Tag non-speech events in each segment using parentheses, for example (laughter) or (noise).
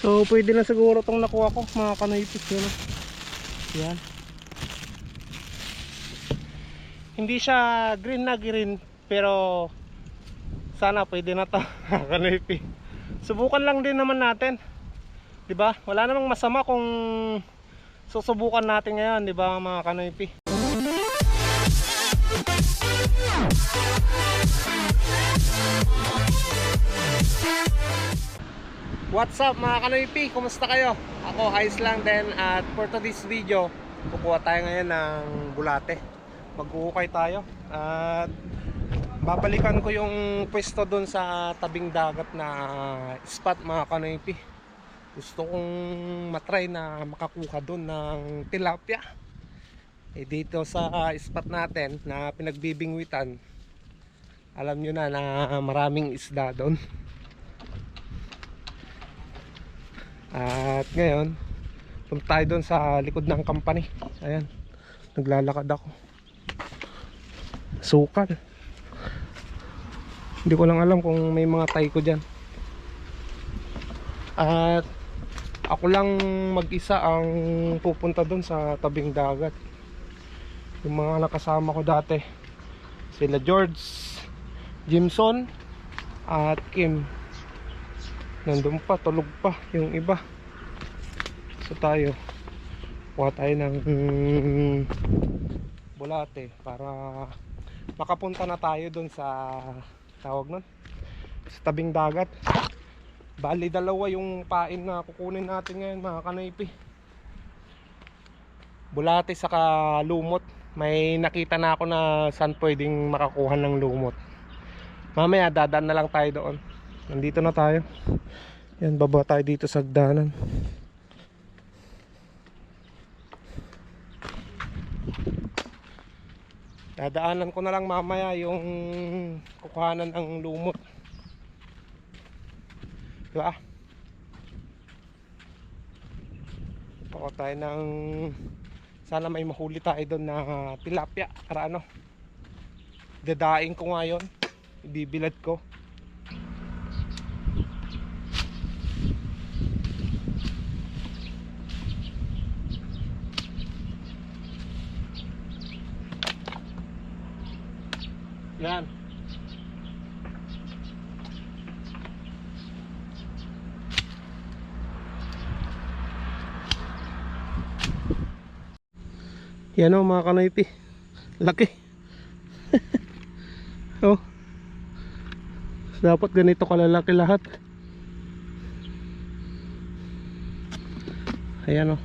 So pwede na siguro tong nakuha ko mga kanoypis yun. Yan. Hindi siya green na green pero sana pwede na to (laughs) kanoypi. Subukan lang din naman natin. 'Di ba? Wala namang masama kung susubukan natin ngayon, 'di ba mga kanoypi? What's up mga kanoypi? Kumusta kayo? Ako ayos lang din at for today's video kukuha tayo ngayon ng bulate Magkuhukay tayo at babalikan ko yung pwesto doon sa tabing dagat na spot mga kanoypi Gusto kong matry na makakuha doon ng tilapia eh dito sa spot natin na pinagbibingwitan alam nyo na na maraming isda doon At ngayon, punta tayo doon sa likod ng company. Ayan, naglalakad ako. Sukal. Hindi ko lang alam kung may mga tay ko dyan. At ako lang mag-isa ang pupunta doon sa tabing dagat. Yung mga nakasama ko dati. Sila George, Jimson, at Kim nandun pa, tulog pa yung iba. So tayo. Kuha tayo ng mm, bulate para makapunta na tayo dun sa tawag nun? Sa tabing dagat. Bali dalawa yung pain na kukunin natin ngayon mga kanaypi. Bulate saka lumot. May nakita na ako na saan pwedeng makakuha ng lumot. Mamaya dadaan na lang tayo doon nandito na tayo. Yan baba tayo dito sa hagdanan dadaanan ko na lang mamaya yung kukuhanan ng lumot diba Pako tayo ng sana may mahuli tayo doon na tilapia para ano? Dadaing ko ngayon ibibilad ko Yan. Yan o mga kanoypi. Laki. (laughs) oh. Dapat ganito kalalaki lahat. Ayan o.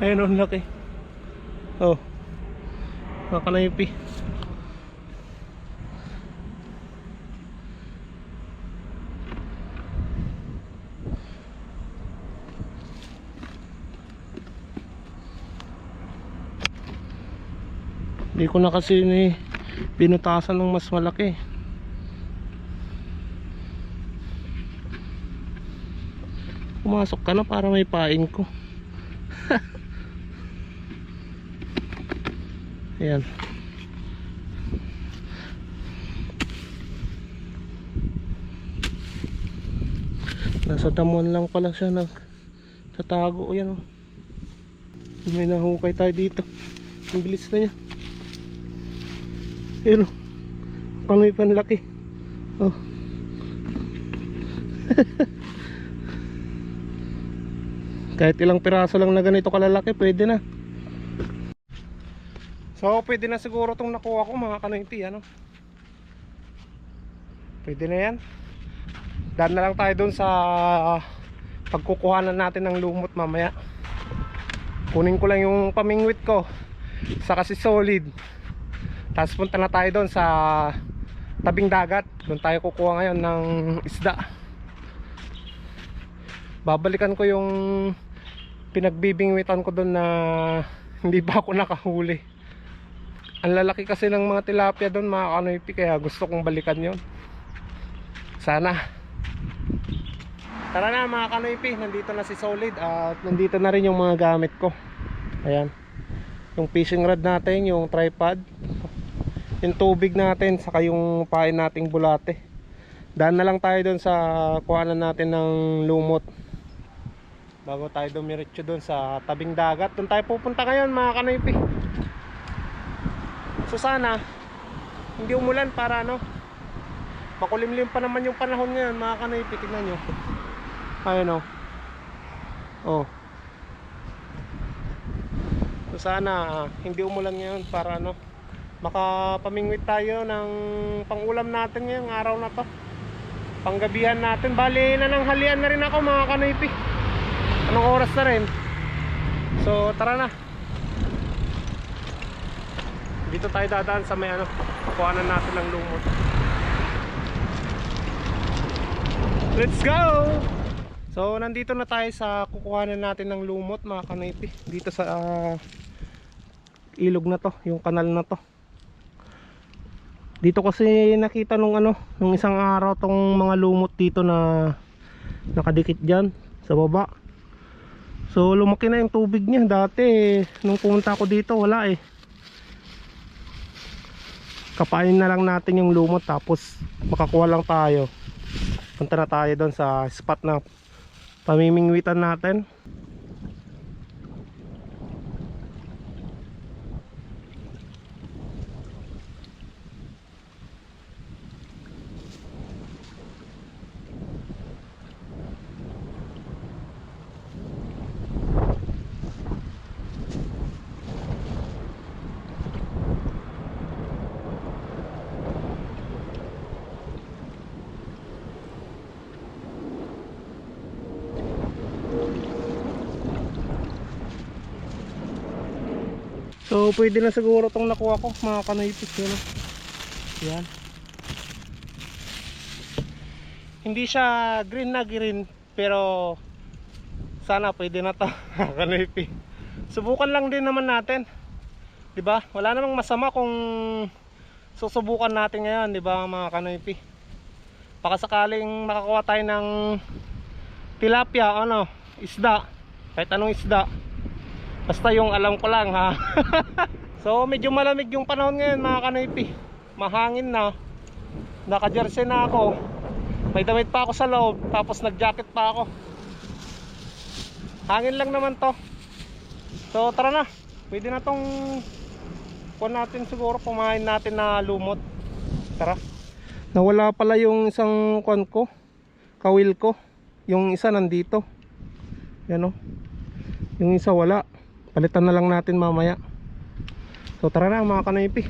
Ayan o, laki. Oh. Mga kanaypi. Hindi ko na kasi ni pinutasan ng mas malaki. Pumasok ka na para may pain ko. (laughs) Ayan. Nasa damuan lang pala siya nag tatago. Ayan oh. May nahukay tayo dito. Ang bilis na niya. Ayan oh. Panoy panlaki. Oh. (laughs) Kahit ilang piraso lang na ganito kalalaki, pwede na. So, pwede na siguro itong nakuha ko mga kanoyti, ano? Pwede na yan. Daan na lang tayo dun sa pagkukuhanan natin ng lumot mamaya. Kunin ko lang yung pamingwit ko sa kasi solid. Tapos punta na tayo dun sa tabing dagat. Doon tayo kukuha ngayon ng isda. Babalikan ko yung pinagbibingwitan ko doon na hindi pa ako nakahuli. Ang lalaki kasi ng mga tilapia doon mga kanoypi kaya gusto kong balikan yon. Sana. Tara na mga kanoypi, nandito na si Solid at nandito na rin yung mga gamit ko. Ayan. Yung fishing rod natin, yung tripod, yung tubig natin, saka yung pain nating bulate. Daan na lang tayo doon sa kuhanan natin ng lumot. Bago tayo dumiretso doon sa tabing dagat. Doon tayo pupunta ngayon mga kanoypi. So sana, hindi umulan para ano, makulimlim pa naman yung panahon ngayon mga kanoypi. Tingnan nyo. Ayun o. Oh. So sana hindi umulan ngayon para ano makapamingwit tayo ng pangulam natin ngayong araw na to. Panggabihan natin. Bali na ng halian na rin ako mga kanoypi. Anong oras na rin? So tara na. Dito tayo dadaan sa may ano, kuhanan natin ng lumot. Let's go! So nandito na tayo sa kukuhanan natin ng lumot mga kanipi dito sa ah, ilog na to, yung kanal na to. Dito kasi nakita nung ano, nung isang araw tong mga lumot dito na nakadikit diyan sa baba. So lumaki na yung tubig niya dati nung pumunta ako dito wala eh. Kapain na lang natin yung lumot tapos makakuha lang tayo. Punta na tayo doon sa spot na pamimingwitan natin So pwede na siguro tong nakuha ko mga kanoypis yun. Yan. Hindi siya green na green pero sana pwede na to (laughs) kanoypi. Subukan lang din naman natin. 'Di ba? Wala namang masama kung susubukan natin ngayon, 'di ba mga kanoypi? Baka sakaling makakuha tayo ng tilapia ano, isda. Kahit anong isda. Basta yung alam ko lang ha. (laughs) so medyo malamig yung panahon ngayon mga kanoypi. Mahangin na. Naka-jersey na ako. May damit pa ako sa loob. Tapos nag-jacket pa ako. Hangin lang naman to. So tara na. Pwede na tong kuha natin siguro kumain natin na lumot. Tara. Nawala pala yung isang kuan ko. Kawil ko. Yung isa nandito. Yan o. Yung isa wala palitan na lang natin mamaya. So tara na mga kanaypi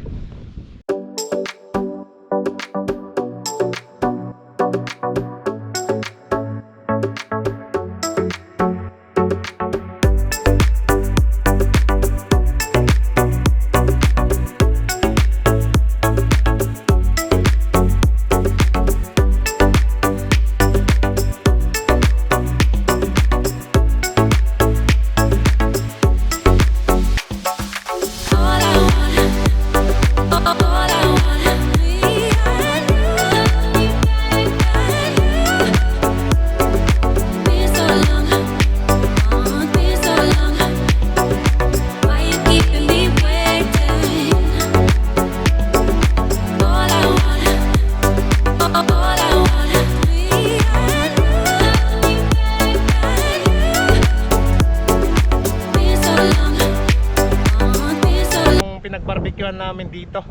yung pinagbarbecuean namin dito.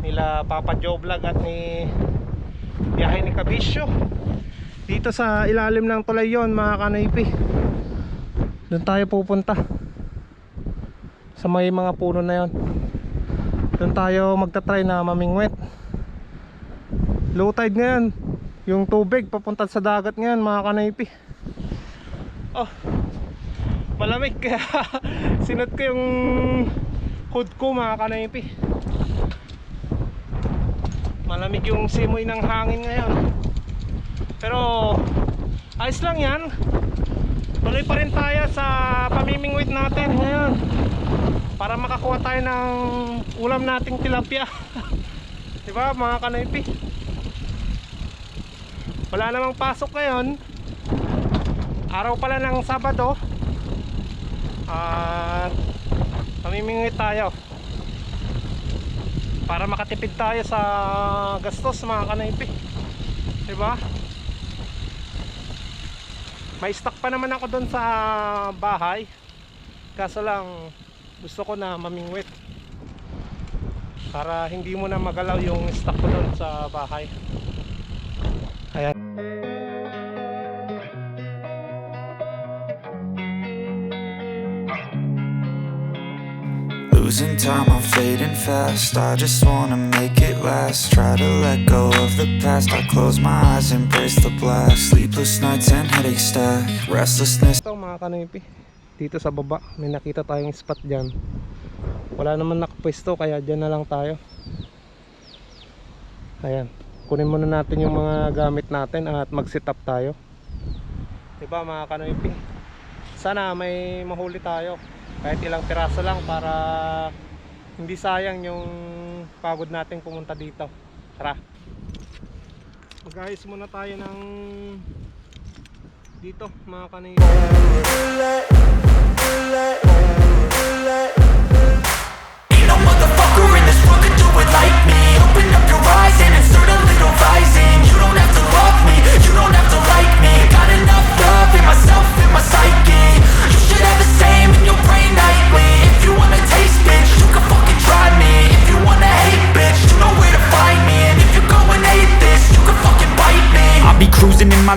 Nila Papa Joe Vlog at ni biyahe ni Kabisyo dito sa ilalim ng tulay yon mga kanaypi. Doon tayo pupunta. Sa may mga puno na yon doon tayo magta-try na mamingwit. Low tide ngayon. Yung tubig papunta sa dagat ngayon mga kanaypi. Oh malamig. Kaya (laughs) sinot ko yung hood ko mga kanaypi. Malamig yung simoy ng hangin ngayon. Pero ayos lang yan. Tuloy pa rin tayo sa pamimingwit natin ngayon. Para makakuha tayo ng ulam nating tilapia. (laughs) Diba mga kanaypi? Wala namang pasok ngayon. Araw pala ng Sabado. At mamimingwit tayo. Para makatipid tayo sa gastos mga kanaypi. Diba? May stock pa naman ako doon sa bahay. Kaso lang gusto ko na mamingwit. Para hindi mo na magalaw yung stock ko doon sa bahay. Ayan Losing time, I'm fading fast. I just wanna make it last. Try to let go of the past. I close my eyes, embrace the blast. Sleepless nights and headaches stack. Restlessness. Ito mga kanipi, dito sa baba may nakita tayong spot dyan. Wala naman nakapwesto kaya dyan na lang tayo. Ayan, kunin muna natin yung mga gamit natin at mag-set up tayo. Diba mga kanipi? Sana may mahuli tayo. Kahit ilang piraso lang para hindi sayang yung pagod natin pumunta dito. Tara. Mag-ayos muna tayo ng dito mga kanipi.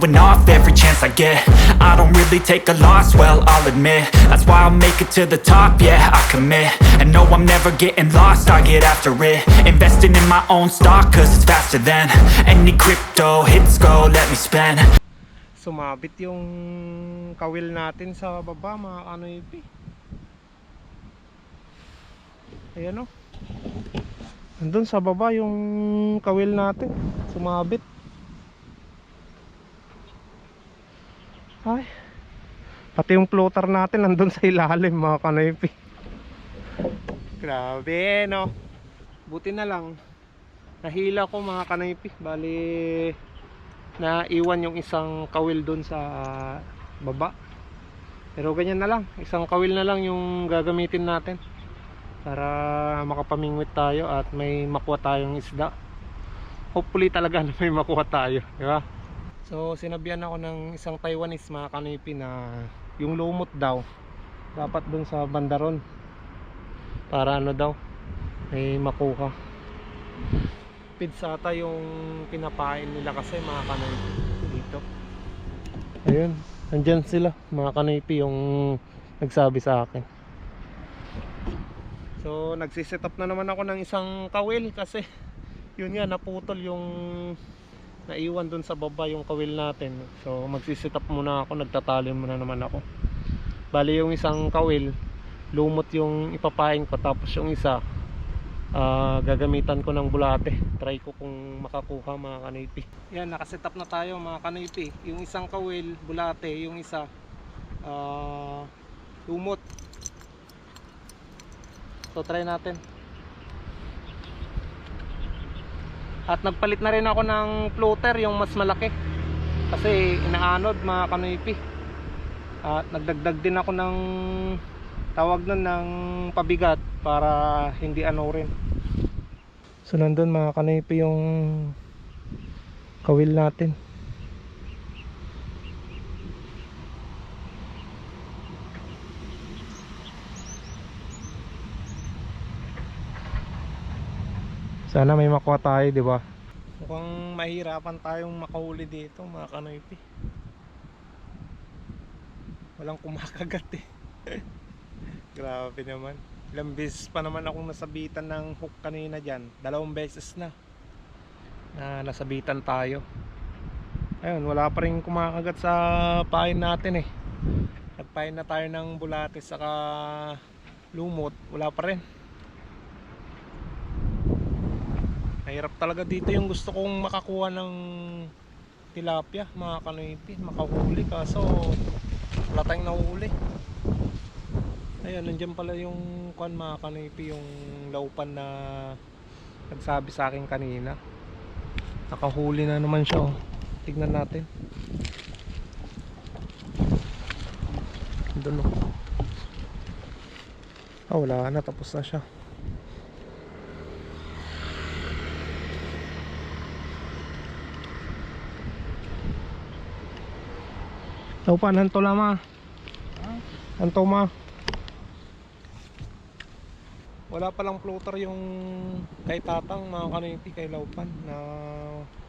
Going off every chance I get. I don't really take a loss, well, I'll admit. That's why I'll make it to the top, yeah, I commit. And no, I'm never getting lost, I get after it. Investing in my own stock, cause it's faster than any crypto hits go, let me spend. sumabit yung kawil natin sa baba mga kanoypi ayan o andun sa baba yung kawil natin sumabit ay. Pati yung floater natin nandun sa ilalim mga kanoypi grabe no? Buti na lang. Nahila ko mga kanoypi bali na iwan yung isang kawil doon sa baba. Pero ganyan na lang. Isang kawil na lang yung gagamitin natin para makapamingwit tayo at may makuha tayong isda. Hopefully talaga (laughs) na may makuha tayo di ba so sinabihan ako ng isang Taiwanese mga kanipi na yung lumot daw dapat doon sa bandaron para ano daw may makuha. Pizza ata yung pinapain nila kasi mga kanipi dito. Ayun nandyan sila mga kanipi yung nagsabi sa akin. So nagsiset up na naman ako ng isang kawil kasi yun nga naputol yung naiwan dun sa baba yung kawil natin. So magsiset up muna ako. Nagtatali muna naman ako. Bali yung isang kawil lumot yung ipapain ko. Tapos yung isa ah, gagamitan ko ng bulate. Try ko kung makakuha mga kanipi yan nakaset up na tayo mga kanipi yung isang kawil bulate. Yung isa ah, lumot. So try natin at nagpalit na rin ako ng floater yung mas malaki kasi inaanod mga kanipi At nagdagdag din ako ng tawag nun ng pabigat para hindi ano rin. So nandun mga kanipi yung kawil natin. Sana may makuha tayo, di ba? Mukhang mahirapan tayong makahuli dito, mga kanoypi. Walang kumakagat eh. (laughs) Grabe naman. Ilang beses pa naman akong nasabitan ng hook kanina dyan. Dalawang beses na. Na nasabitan tayo. Ayun, wala pa rin kumakagat sa pain natin eh. Nagpain na tayo ng bulate saka lumot. Wala pa rin. Mahirap talaga dito yung gusto kong makakuha ng tilapia, mga kanoypi, makahuli kaso wala tayong nahuli. Ayun, nandiyan pala yung kwan mga kanoypi, yung laupan na nagsabi sa akin kanina. Nakahuli na naman siya oh. Tignan natin. Doon oh. Ah, wala na, tapos na siya. Laupan, hanto lama. Hanto ma. Wala palang floater yung kay Tatang mga kanipi kay Laupan na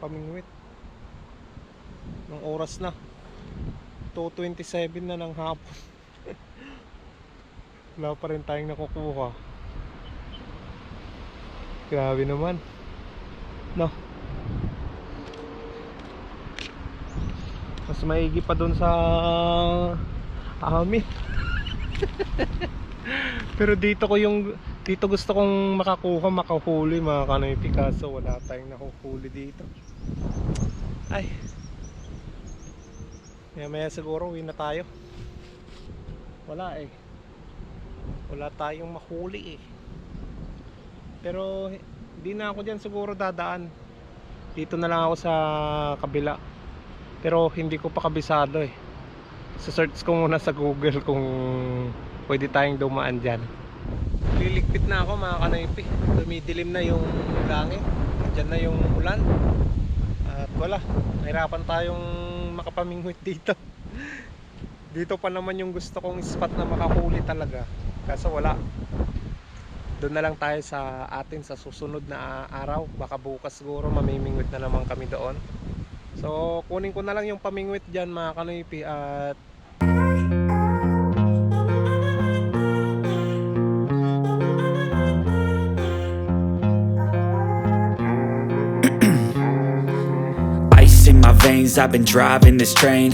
pamingwit. Nung oras na. 2.27 na ng hapon. (laughs) Wala pa rin tayong nakukuha. Grabe naman. No. Mas maigi pa doon sa amin. (laughs) Pero dito ko yung dito gusto kong makakuha, makahuli mga kanoy Picasso. Wala tayong nakuhuli dito. Ay. Maya maya siguro uwi na tayo. Wala eh. Wala tayong mahuli eh. Pero hindi na ako dyan siguro dadaan. Dito na lang ako sa kabila. Pero hindi ko pa kabisado eh. Sa-search ko muna sa Google kung pwede tayong dumaan dyan. Liligpit na ako mga kanaypi. Dumidilim na yung langit. Diyan na yung ulan. At wala. Nahirapan tayong makapamingwit (laughs) dito. Dito pa naman yung gusto kong spot na makahuli talaga. Kaso wala. Doon na lang tayo sa atin sa susunod na araw. Baka bukas siguro mamimingwit na naman kami doon. So, kunin ko na lang yung pamingwit dyan mga kanoypi at Ice in my veins, I've been driving this train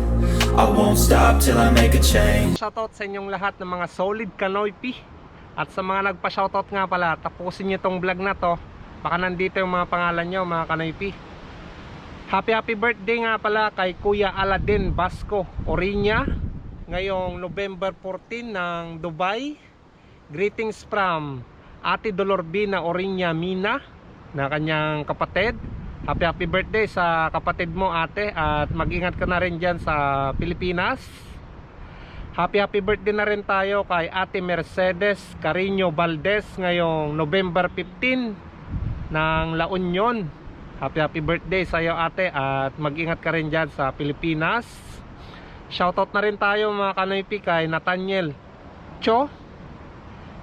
I won't stop till I make a change shoutout sa inyong lahat ng mga solid kanoypi. At sa mga nagpa-shoutout nga pala, tapusin niyo tong vlog na to. Baka nandito yung mga pangalan nyo, mga kanoypi. Happy happy birthday nga pala kay Kuya Aladdin Basco Orinya ngayong November 14 ng Dubai. Greetings from Ate Dolorbina Orinya Mina na kanyang kapatid. Happy happy birthday sa kapatid mo ate at mag-ingat ka na rin dyan sa Pilipinas. Happy happy birthday na rin tayo kay Ate Mercedes Carino Valdez ngayong November 15 ng La Union. Happy happy birthday sa iyo ate at mag-ingat ka rin dyan sa Pilipinas. Shoutout na rin tayo mga kanoypi kay Nathaniel Cho.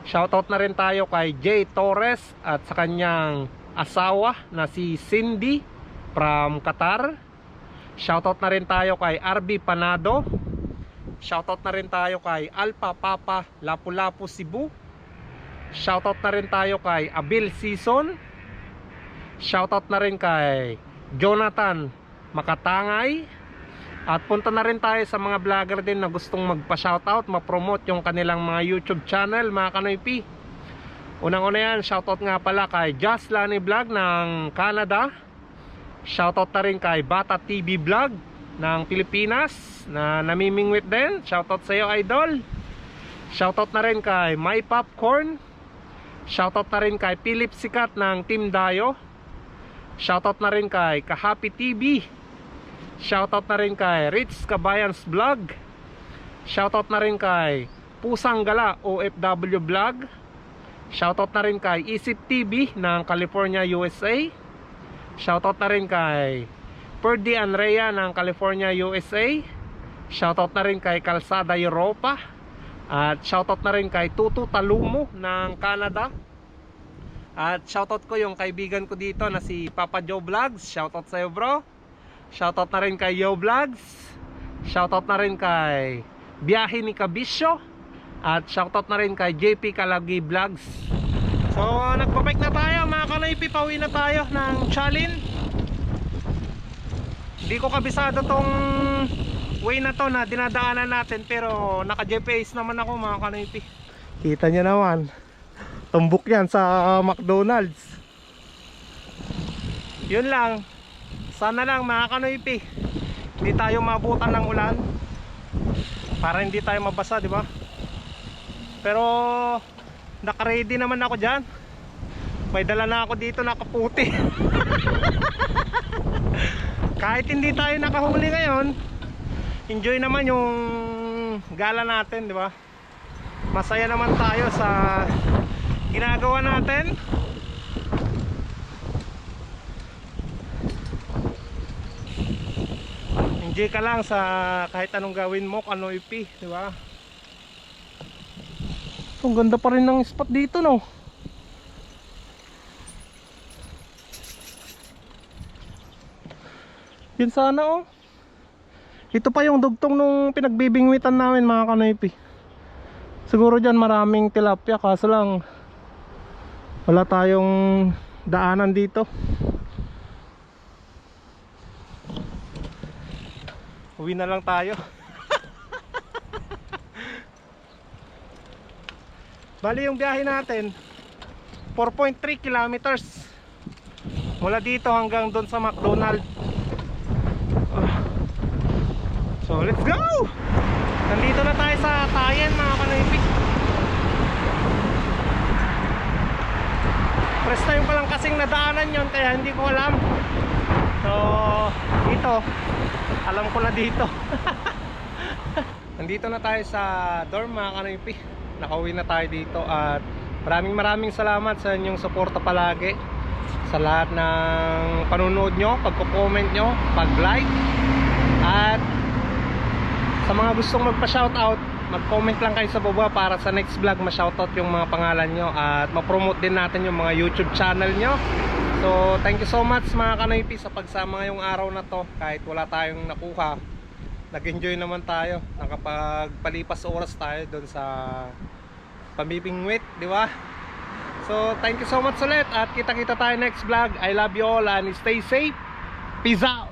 Shoutout na rin tayo kay Jay Torres at sa kanyang asawa na si Cindy from Qatar. Shoutout na rin tayo kay RB Panado. Shoutout na rin tayo kay Alpha Papa Lapu-Lapu Cebu. Shoutout na rin tayo kay Abil Season. Shoutout na rin kay Jonathan Makatangay. At punta na rin tayo sa mga vlogger din na gustong magpa-shoutout, ma-promote yung kanilang mga YouTube channel, mga Kanoy P. Unang-una yan, shoutout nga pala kay Just Lani Vlog ng Canada. Shoutout na rin kay Bata TV Vlog ng Pilipinas na namimingwit din. Shoutout sa iyo, idol. Shoutout na rin kay My Popcorn. Shoutout na rin kay Philip Sikat ng Team Dayo. Shoutout na rin kay Kahapi TV. Shoutout na rin kay Rich Kabayans Vlog. Shoutout na rin kay Pusang Gala OFW Vlog. Shoutout na rin kay Isip TV ng California, USA. Shoutout na rin kay Perdi Andrea ng California, USA. Shoutout na rin kay Calzada Europa. At shoutout na rin kay Tutu Talumo ng Canada. At shoutout ko yung kaibigan ko dito na si Papa Joe Vlogs. Shoutout sa iyo bro. Shoutout na rin kay Yo Vlogs. Shoutout na rin kay Biyahe ni Kabisyo. At shoutout na rin kay JP Kalagi Vlogs. So nagpapike na tayo mga kanaypi. Pauwi na tayo ng Chalin. Hindi ko kabisado tong way na to na dinadaanan natin pero naka GPS naman ako mga kanaypi. Kita nyo naman. Tumbok yan sa McDonald's. Yun lang. Sana lang mga kanoypi. Hindi tayo mabutan ng ulan. Para hindi tayo mabasa, di ba? Pero naka-ready naman ako diyan. May dala na ako dito nakaputi. (laughs) Kahit hindi tayo nakahuli ngayon, enjoy naman yung gala natin, di ba? Masaya naman tayo sa ginagawa natin. Enjoy ka lang sa kahit anong gawin mo, ano ipi, di ba? Ang ganda pa rin ng spot dito, no? Yun sana, oh. Ito pa yung dugtong nung pinagbibingwitan namin, mga kanoypi. Siguro dyan maraming tilapia, kaso lang wala tayong daanan dito. Uwi na lang tayo. Bali yung biyahe natin 4.3 kilometers mula dito hanggang doon sa McDonald. Ah. So let's go! Nandito na tayo sa Tayen mga kanaypik. First time pa lang kasing nadaanan yon kaya hindi ko alam. So dito, alam ko na dito. (laughs) Nandito na tayo sa dorm mga kanaypi. Nakauwi na tayo dito at maraming maraming salamat sa inyong suporta palagi. Sa lahat ng panunood nyo, pagko-comment nyo, pag-like at sa mga gustong magpa-shoutout, mag-comment lang kayo sa baba para sa next vlog ma-shoutout yung mga pangalan nyo at ma-promote din natin yung mga YouTube channel nyo. So, thank you so much mga kanaypi sa pagsama ngayong araw na to. Kahit wala tayong nakuha, nag-enjoy naman tayo. Nakapagpalipas oras tayo doon sa pamibingwit, di ba? So, thank you so much ulit at kita-kita tayo next vlog. I love you all and stay safe. Peace out!